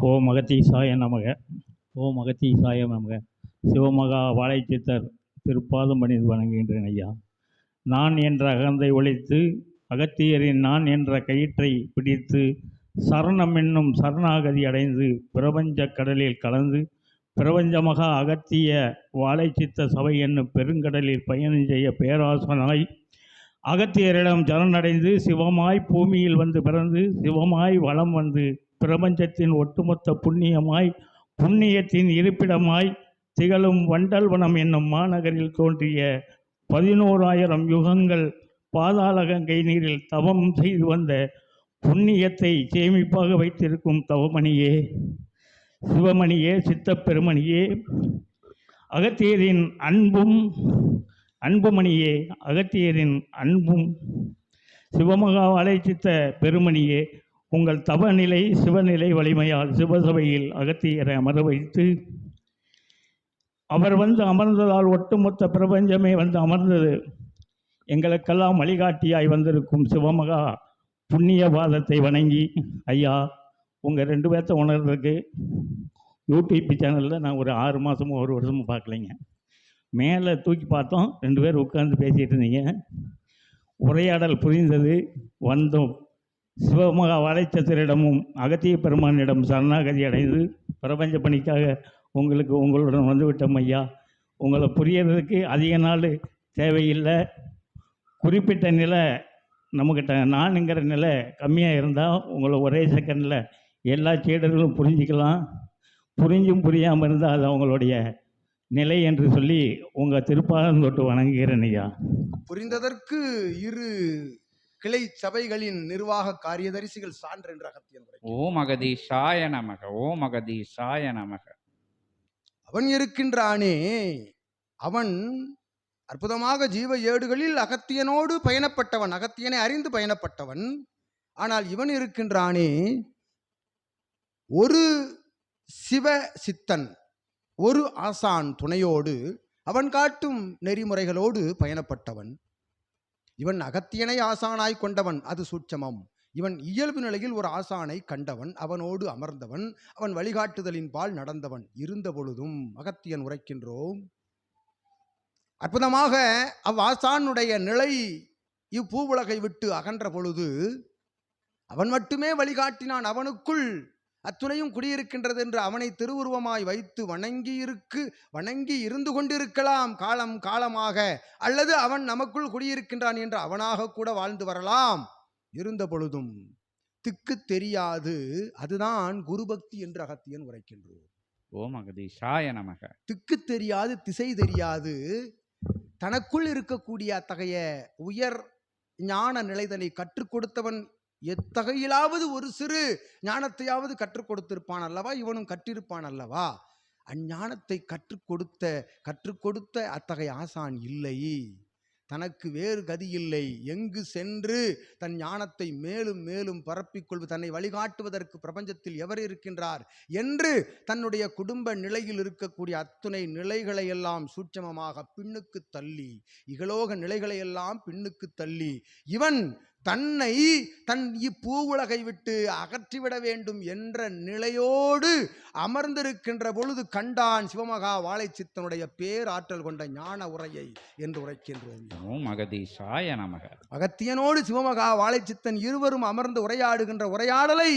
ஓ மகத்தீசாய நமக. ஓ மகத்தீசாய நமக. சிவமகா வாழைச்சித்தர் திருப்பாதம் பணிந்து வணங்குகின்றேன் ஐயா. நான் என்ற அகந்தை ஒழித்து அகத்தியரின் நான் என்ற கயிற்றை பிடித்து சரணம் என்னும் சரணாகதி அடைந்து பிரபஞ்ச கடலில் கலந்து பிரபஞ்சமகா அகத்திய வாழைச்சித்த சபை என்னும் பெருங்கடலில் பயணம் செய்ய பேராசனாய் அகத்தியரிடம் சரணடைந்து சிவமாய் பூமியில் வந்து பிறந்து சிவமாய் வலம் வந்து பிரபஞ்சத்தின் ஒட்டுமொத்த புண்ணியமாய் புண்ணியத்தின் இருப்பிடமாய் திகழும் வண்டல்வனம் என்னும் மாநகரில் தோன்றிய பதினோராயிரம் யுகங்கள் பாதாள கங்கை நீரில் தவம் செய்து வந்த புண்ணியத்தை சேமிப்பாக வைத்திருக்கும் தவமணியே சிவமணியே சித்தப்பெருமணியே அகத்தியரின் அன்பும் அன்புமணியே அகத்தியரின் அன்பும் சிவமகா சித்த பெருமணியே உங்கள் தவநிலை சிவநிலை வலிமையால் சிவசபையில் அகத்தியரை அமர வைத்து அவர் வந்து அமர்ந்ததால் ஒட்டுமொத்த பிரபஞ்சமே வந்து அமர்ந்தது. எங்களுக்கெல்லாம் வழிகாட்டியாய் வந்திருக்கும் சிவமகா புண்ணிய பாதத்தை வணங்கி ஐயா உங்கள் ரெண்டு பேர்த்த உணர்றதுக்கு யூடியூப் சேனலில் நான் ஒரு ஆறு மாதமும் ஒரு வருஷமும் பார்க்கலைங்க மேலே தூக்கி பார்த்தோம் ரெண்டு பேர் உட்காந்து பேசிகிட்டு இருந்தீங்க. உரையாடல் புரிந்தது வந்தோம். சிவமகா வாழைச்சத்திரிடமும் அகத்திய பெருமானிடம் சரணாகதி அடைந்து பிரபஞ்ச பணிக்காக உங்களுக்கு உங்களுடன் வந்துவிட்டோம் ஐயா. உங்களை புரியறதுக்கு அதிக நாள் தேவையில்லை. குறிப்பிட்ட நிலை நம்மக்கிட்ட நானுங்கிற நிலை கம்மியாக இருந்தால் உங்களை ஒரே செகண்டில் எல்லா சீடர்களும் புரிஞ்சிக்கலாம். புரிஞ்சும் புரியாமல் இருந்தால் அது அவங்களுடைய நிலை என்று சொல்லி உங்கள் திருப்பாதம் தொட்டு வணங்குகிறேன் ஐயா. புரிந்ததற்கு இரு கிளை சபைகளின் நிர்வாக காரியதரிசிகள் சான்று என்ற அகத்தியன் ஓ மகதீஷாய நமக ஓ மகதீஷாய நமக. அவன் இருக்கின்றானே. அவன் அற்புதமாக ஜீவ ஏடுகளில் அகத்தியனோடு பயணப்பட்டவன் அகத்தியனை அறிந்து பயணப்பட்டவன். ஆனால் இவன் இருக்கின்றானே ஒரு சிவ சித்தன் ஒரு ஆசான் துணையோடு அவன் காட்டும் நெறிமுறைகளோடு பயணப்பட்டவன். இவன் அகத்தியனை ஆசானாய் கொண்டவன் அது சூட்சமம். இவன் இயல்பு நிலையில் ஒரு ஆசானை கண்டவன் அவனோடு அமர்ந்தவன் அவன் வழிகாட்டுதலின் பால் நடந்தவன். இருந்த பொழுதும் அகத்தியன் உரைக்கின்றோம். அற்புதமாக அவ்வாசானுடைய நிலை இப்பூவுலகை விட்டு அகன்ற பொழுது அவன் மட்டுமே வழிகாட்டினான் அவனுக்குள். அத்துணையும் குடியிருக்கின்றது என்று அவனை திருவுருவமாய் வைத்து வணங்கி இருக்கு வணங்கி இருந்து கொண்டிருக்கலாம். காலம் காலமாக அல்லது அவன் நமக்குள் குடியிருக்கின்றான் என்று அவனாக கூட வாழ்ந்து வரலாம். இருந்த பொழுதும் திக்கு தெரியாது. அதுதான் குருபக்தி என்று அகத்தியன் உரைக்கின்றோம் ஓ மகதீஷாய நமக. திக்கு தெரியாது திசை தெரியாது. தனக்குள் இருக்கக்கூடிய அத்தகைய உயர் ஞான நிலைதனை கற்றுக் கொடுத்தவன் எத்தகையிலாவது ஒரு சிறு ஞானத்தையாவது கற்றுக் கொடுத்திருப்பான் அல்லவா? இவனும் கற்றிருப்பான் அல்லவா? அஞ்ஞானத்தை கற்றுக் கொடுத்த கற்றுக் கொடுத்த அத்தகைய ஆசான் இல்லை. தனக்கு வேறு கதி இல்லை. எங்கு சென்று தன் ஞானத்தை மேலும் மேலும் பரப்பிக்கொள்வது தன்னை வழிகாட்டுவதற்கு பிரபஞ்சத்தில் எவர் இருக்கின்றார் என்று தன்னுடைய குடும்ப நிலையில் இருக்கக்கூடிய அத்துணை நிலைகளை எல்லாம் சூட்சமமாக பின்னுக்கு தள்ளி இகலோக நிலைகளை எல்லாம் பின்னுக்கு தள்ளி இவன் தன்னை தன் இப்பூவுலகை விட்டு அகற்றிவிட வேண்டும் என்ற நிலையோடு அமர்ந்திருக்கின்ற பொழுது கண்டான் சிவமகா வாழைச்சித்தனுடைய பேராற்றல் கொண்ட ஞான உரையை என்று உரைக்கின்றோம். ஓ மகதீஷாய நமக. அகத்தியனோடு சிவமகா வாழைச்சித்தன் இருவரும் அமர்ந்து உரையாடுகின்ற உரையாடலை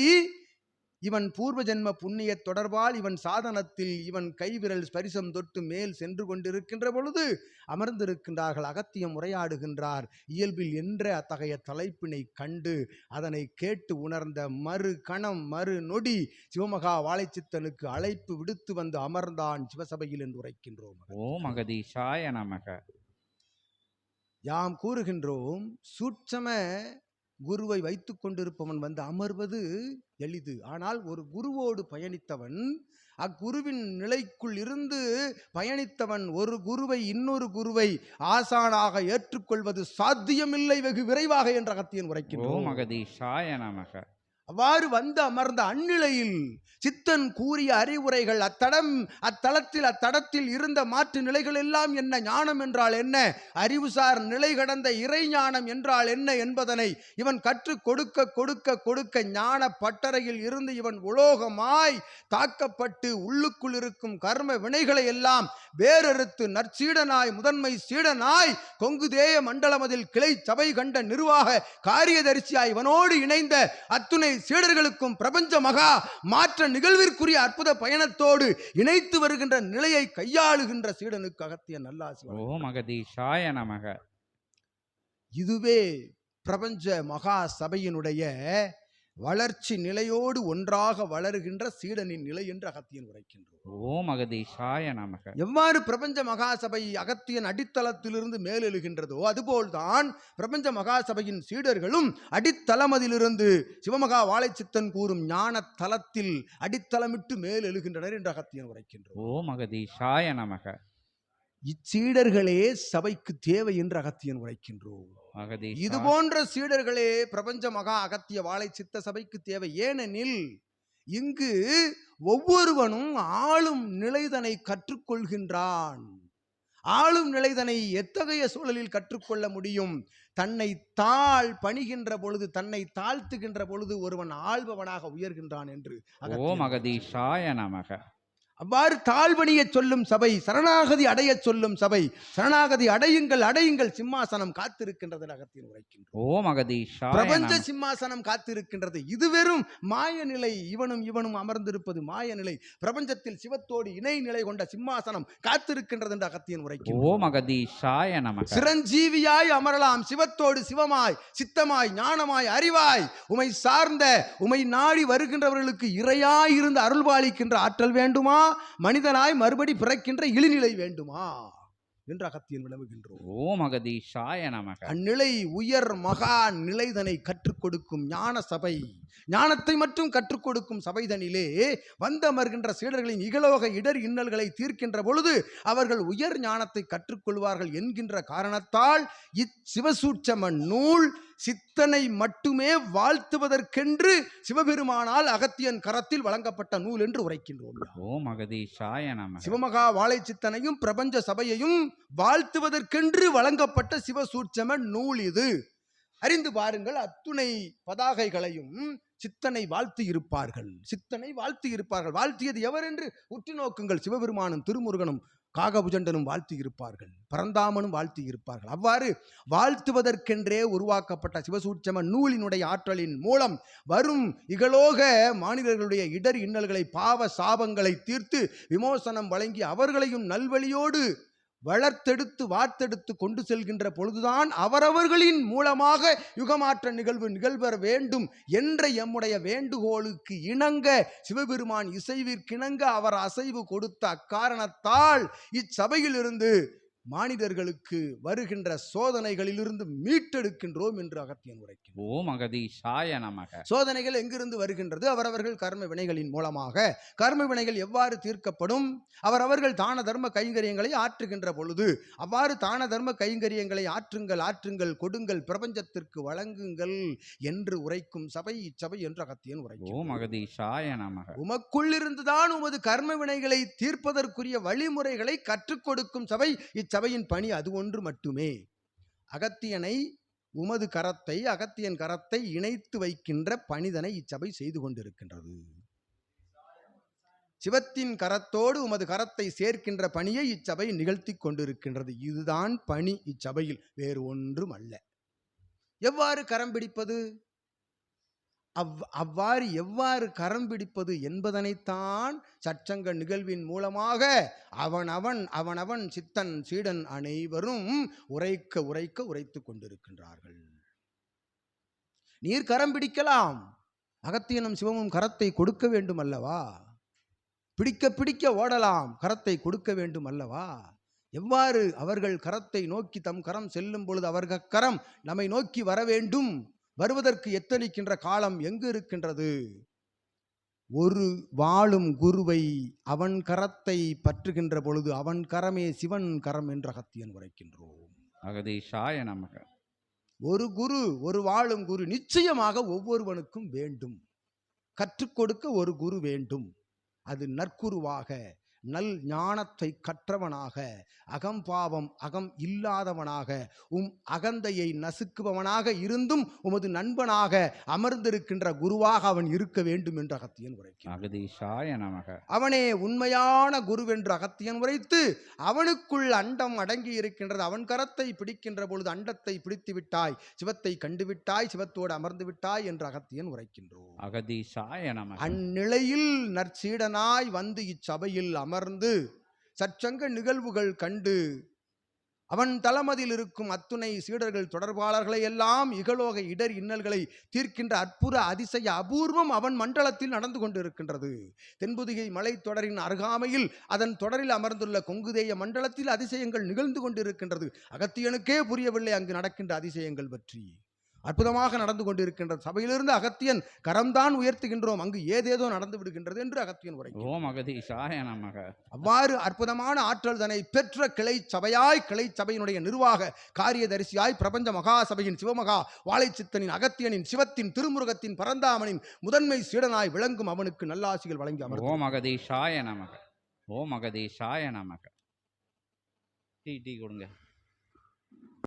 இவன் பூர்வ ஜென்ம புண்ணிய தொடர்பால் இவன் சாதனத்தில் இவன் கைவிரல் ஸ்பரிசம் தொட்டு மேல் சென்று கொண்டிருக்கின்ற பொழுது அமர்ந்திருக்கின்றார்கள் அகத்தியம் உரையாடுகின்றார். இயல்பில் என்ற அத்தகைய தலைப்பினை கண்டு அதனை கேட்டு உணர்ந்த மறு கணம் மறு நொடி சிவமகா வாழைச்சித்தனுக்கு அழைப்பு விடுத்து வந்து அமர்ந்தான் சிவசபையில் என்று உரைக்கின்றோம் ஓ மகதீஷாய நமக. யாம் கூறுகின்றோம் சூட்சம குருவை வைத்து கொண்டிருப்பவன் வந்து அமர்வது எளிது. ஆனால் ஒரு குருவோடு பயணித்தவன் அக்குருவின் நிலைக்குள் இருந்து பயணித்தவன் ஒரு குருவை இன்னொரு குருவை ஆசானாக ஏற்றுக்கொள்வது சாத்தியமில்லை வெகு விரைவாக என்ற அகத்தியன் உரைக்கிறோம் மகதீஷாய நமக. அவ்வாறு வந்து அமர்ந்த அந்நிலையில் சித்தன் கூறிய அறிவுரைகள் அத்தடம் அத்தளத்தில் அத்தடத்தில் இருந்த மாற்று நிலைகள் எல்லாம் என்ன? ஞானம் என்றால் என்ன? அறிவுசார் நிலை கடந்த இறை ஞானம் என்றால் என்ன என்பதனை இவன் கற்றுக் கொடுக்க கொடுக்க கொடுக்க ஞான பட்டறையில் இருந்து இவன் உலோகமாய் தாக்கப்பட்டு உள்ளுக்குள் இருக்கும் கர்ம வினைகளை எல்லாம் வேறறுத்து நற்சீடனாய் முதன்மை சீடனாய் கொங்குதேய மண்டலமதில் கிளை சபை கண்ட நிர்வாக காரியதரிசியாய் இவனோடு இணைந்த அத்துணை சீடர்களுக்கும் பிரபஞ்ச மகா மாற்ற நிகழ்விற்குரிய அற்புத பயணத்தோடு இணைத்து வருகின்ற நிலையை கையாளுகின்ற சீடனுக்கு அகத்திய நல்லாசி. ஓம் அகதீஷாய நமக இதுவே பிரபஞ்ச மகா சபையினுடைய வளர்ச்சி நிலையோடு ஒன்றாக வளருகின்ற சீடனின் நிலை என்று அகத்தியன் உரைக்கின்றோம் ஓம் அகதீஷாய நமக. எவ்வாறு பிரபஞ்ச மகாசபை அகத்தியன் அடித்தளத்திலிருந்து மேலெழுகின்றதோ அதுபோல்தான் பிரபஞ்ச மகாசபையின் சீடர்களும் அடித்தளமதிலிருந்து சிவமகா வாழைச்சித்தன் கூறும் ஞான தலத்தில் அடித்தளமிட்டு மேலெழுகின்றனர் என்று அகத்தியன் உரைக்கின்றோம் ஓம் அகதீஷாய நமக. இச்சீடர்களே சபைக்கு தேவை என்று அகத்தியன் உரைக்கின்றோம். இது போன்ற சீடர்களே பிரபஞ்ச மகா அகத்திய வாழை சித்த சபைக்கு தேவை. ஏனெனில் இங்கு ஒவ்வொருவனும் ஆளும் நிலைதனை கற்றுக்கொள்கின்றான். ஆளும் நிலைதனை எத்தகைய சூழலில் கற்றுக்கொள்ள முடியும்? தன்னை தாழ் பணிகின்ற பொழுது தன்னை தாழ்த்துகின்ற பொழுது ஒருவன் ஆள்பவனாக உயர்கின்றான் என்று ஓம் அகதீஷாய நமக. அவ்வாறு தாழ்வணிய சொல்லும் சபை சரணாகதி அடையச் சொல்லும் சபை சரணாகதி அடையுங்கள் அடையுங்கள் சிம்மாசனம் காத்திருக்கின்றது என்று அகத்தியன் உரைக்கின்றோம். ஓம் அகதீஷாய பிரபஞ்ச சிம்மாசனம் காத்திருக்கின்றது. இது வெறும் மாய நிலை இவனும் இவனும் அமர்ந்திருப்பது மாய நிலை பிரபஞ்சத்தில் சிவத்தோடு இணை நிலை கொண்ட சிம்மாசனம் காத்திருக்கின்றது என்று அகத்தியன் உரைக்கின்றோம் ஓம் அகதீஷாய நமக சிரஞ்சீவியாய் அமரலாம் சிவத்தோடு சிவமாய் சித்தமாய் ஞானமாய் அறிவாய். உமை சார்ந்த உமை நாடி வருகின்றவர்களுக்கு இறையாய் இருந்து அருள்பாலிக்கின்ற ஆற்றல் வேண்டுமா? மனிதனாய் மறுபடி பிறக்கின்ற இழிநிலை வேண்டுமா? என்று அகத்தியன் விளவுகின்றோம் ஓம் அகதீஷாய நமக. அந்நிலை உயர் மகா நிலைதனை கற்றுக் கொடுக்கும் ஞான சபை. ஞானத்தை மட்டும் கற்றுக் கொடுக்கும் சபைதனிலே வந்தமர்கின்ற சீடர்களின் இகலோக இடர் இன்னல்களை தீர்க்கின்ற பொழுது அவர்கள் உயர் ஞானத்தை கற்றுக்கொள்வார்கள் என்கின்ற காரணத்தால் இச்சிவசூட்சம நூல் சித்தனை மட்டுமே வாழ்த்துவதற்கென்று சிவபெருமானால் அகத்தியன் கரத்தில் வழங்கப்பட்ட நூல் என்று உரைக்கின்றோம். ஓம் அகதீஷாய நமக சிவமகா வாழை சித்தனையும் பிரபஞ்ச சபையையும் வாழ்த்துவதற்கென்று வழங்கப்பட்ட சிவசூட்சம நூல் இது. அறிந்து பாருங்கள் அத்துணை பதாகைகளையும் சித்தனை வாழ்த்தி இருப்பார்கள். சித்தனை வாழ்த்தி இருப்பார்கள். வாழ்த்தியது எவர் என்று உற்று நோக்குங்கள். சிவபெருமானும் திருமுருகனும் காகபுஜண்டனும் வாழ்த்தி இருப்பார்கள் பரந்தாமனும் வாழ்த்தி இருப்பார்கள் அவ்வாறு வாழ்த்துவதற்கென்றே உருவாக்கப்பட்ட சிவசூட்சம நூலினுடைய ஆற்றலின் மூலம் வரும் இகலோக மாநிலர்களுடைய இடர் இன்னல்களை பாவ சாபங்களை தீர்த்து விமோசனம் வழங்கி அவர்களையும் நல்வழியோடு வளர்த்தெடுத்து வார்த்தெடுத்து கொண்டு செல்கின்ற பொழுதுதான் அவரவர்களின் மூலமாக யுகமாற்ற நிகழ்வு நிகழ்வர வேண்டும் என்ற எம்முடைய வேண்டுகோளுக்கு இணங்க சிவபெருமான் இசைவிற்கிணங்க அவர் அசைவு கொடுத்த அக்காரணத்தால் இச்சபையிலிருந்து மானிடர்களுக்கு வருகின்ற சோதனைகளிலிருந்து மீட்டெடுக்கின்றோம் என்று அகத்தியன் உரைக்கின்றோம் ஓம் அகதீஷாய நமக. சோதனைகள் எங்கிருந்து வருகின்றது? அவரவர்கள் கர்ம வினைகளின் மூலமாக. கர்ம வினைகள் எவ்வாறு தீர்க்கப்படும்? அவரவர்கள் தான தர்ம கைங்கரியங்களை ஆற்றுகின்ற பொழுது அவ்வாறு தான தர்ம கைங்கரியங்களை ஆற்றுங்கள் ஆற்றுங்கள் கொடுங்கள் பிரபஞ்சத்திற்கு வழங்குங்கள் என்று உரைக்கும் சபை இச்சபை என்று அகத்தியன் ஓம் உரைக்கும் அகதீஷாய நமக. உமக்குள்ளிருந்துதான் உமது கர்ம வினைகளை தீர்ப்பதற்குரிய வழிமுறைகளை கற்றுக் கொடுக்கும் சபை இச்சபையின் பணி அது ஒன்று மட்டுமே. அகத்தியனை உமது கரத்தை அகத்தியன் கரத்தை இணைத்து வைக்கின்ற பணிதனை இச்சபை செய்து கொண்டிருக்கின்றது. சிவத்தின் கரத்தோடு உமது கரத்தை சேர்க்கின்ற பணியை இச்சபை நிகழ்த்தி கொண்டிருக்கின்றது. இதுதான் பணி இச்சபையில் வேறு ஒன்றும் அல்ல. எவ்வாறு கரம் பிடிப்பது? அவ் அவ்வாறு எவ்வாறு கரம் பிடிப்பது என்பதனைத்தான் சச்சங்க நிகழ்வின் மூலமாக அவனவன் அவனவன் சித்தன் சீடன் அனைவரும் உரைக்க உரைக்க உரைத்து கொண்டிருக்கின்றார்கள். நீர் கரம் பிடிக்கலாம். அகத்தியனும் சிவமும் கரத்தை கொடுக்க வேண்டும் அல்லவா பிடிக்க பிடிக்க ஓடலாம். கரத்தை கொடுக்க வேண்டும் அல்லவா எவ்வாறு அவர்கள் கரத்தை நோக்கி தம் கரம் செல்லும் பொழுது அவர்கள் கரம் நம்மை நோக்கி வர வேண்டும்? வருவதற்கு எத்தனிக்கின்ற காலம் எங்கு இருக்கின்றது? ஒரு வாழும் குருவை அவன் கரத்தை பற்றுகின்ற பொழுது அவன் கரமே சிவன் கரம் என்று அகத்தியன் உரைக்கின்றோம். அகதீஷாய நமக. ஒரு குரு ஒரு வாழும் குரு நிச்சயமாக ஒவ்வொருவனுக்கும் வேண்டும். கற்றுக் கொடுக்க ஒரு குரு வேண்டும். அது நற்குருவாக நல் ஞானத்தை கற்றவனாக அகம்பாவம் அகம் இல்லாதவனாக உம் அகந்தையை நசுக்குபவனாக இருந்தும் உமது நண்பனாக அமர்ந்திருக்கின்ற குருவாக அவன் இருக்க வேண்டும் என்று அகத்தியன் உரைக்கிறான் அவனே உண்மையான குருவென்று அகத்தியன் உரைத்து அவனுக்குள் அண்டம் அடங்கி இருக்கின்றது. அவன் கரத்தை பிடிக்கின்ற பொழுது அண்டத்தை பிடித்து விட்டாய் சிவத்தை கண்டு விட்டாய் சிவத்தோடு அமர்ந்து விட்டாய் என்று அகத்தியன் உரைக்கின்றோம். அகதீஷாய அந்நிலையில் நற்சீடனாய் வந்து இச்சபையில் அமர்ந்து சற்சங்க நிகழ்வுகள் கண்டு அவன் தளமதியில் இருக்கும் அத்துணை சீடர்கள் தொடர்பாளர்களை எல்லாம் இகலோக இடர் இன்னல்களை தீர்க்கின்ற அற்புத அதிசய அபூர்வம் அவன் மண்டலத்தில் நடந்து கொண்டிருக்கின்றது. தென்புதிகை மலைத்தொடரின் அருகாமையில் அதன் தொடரில் அமர்ந்துள்ள கொங்குதேய மண்டலத்தில் அதிசயங்கள் நிகழ்ந்து கொண்டிருக்கின்றது. அகத்தியனுக்கே புரியவில்லை அங்கு நடக்கின்ற அதிசயங்கள் பற்றி. அற்புதமாக நடந்து கொண்டிருக்கின்ற சபையிலிருந்து அகத்தியன் கரம்தான் உயர்த்துகின்றோம். அங்கு ஏதேதோ நடந்து விடுகின்றது என்று அகத்தியன் உரை ஓம் அகதீஷாய நமக. அவ்வாறு அற்புதமான ஆற்றல் தன்னை பெற்ற கிளை சபையாய் கிளை சபையினுடைய நிர்வாக காரியதரிசியாய் பிரபஞ்ச மகா சபையின் சிவமகா வாழைச்சித்தனின் அகத்தியனின் சிவத்தின் திருமுருகத்தின் பரந்தாமனின் முதன்மை சீடனாய் விளங்கும் அவனுக்கு நல்லாசிகள் வழங்கி அமர்ந்தார் ஓம் அகதீஷாய நமக. ஓம் அகதீஷாய நமக. டீ டீ கொடுங்க.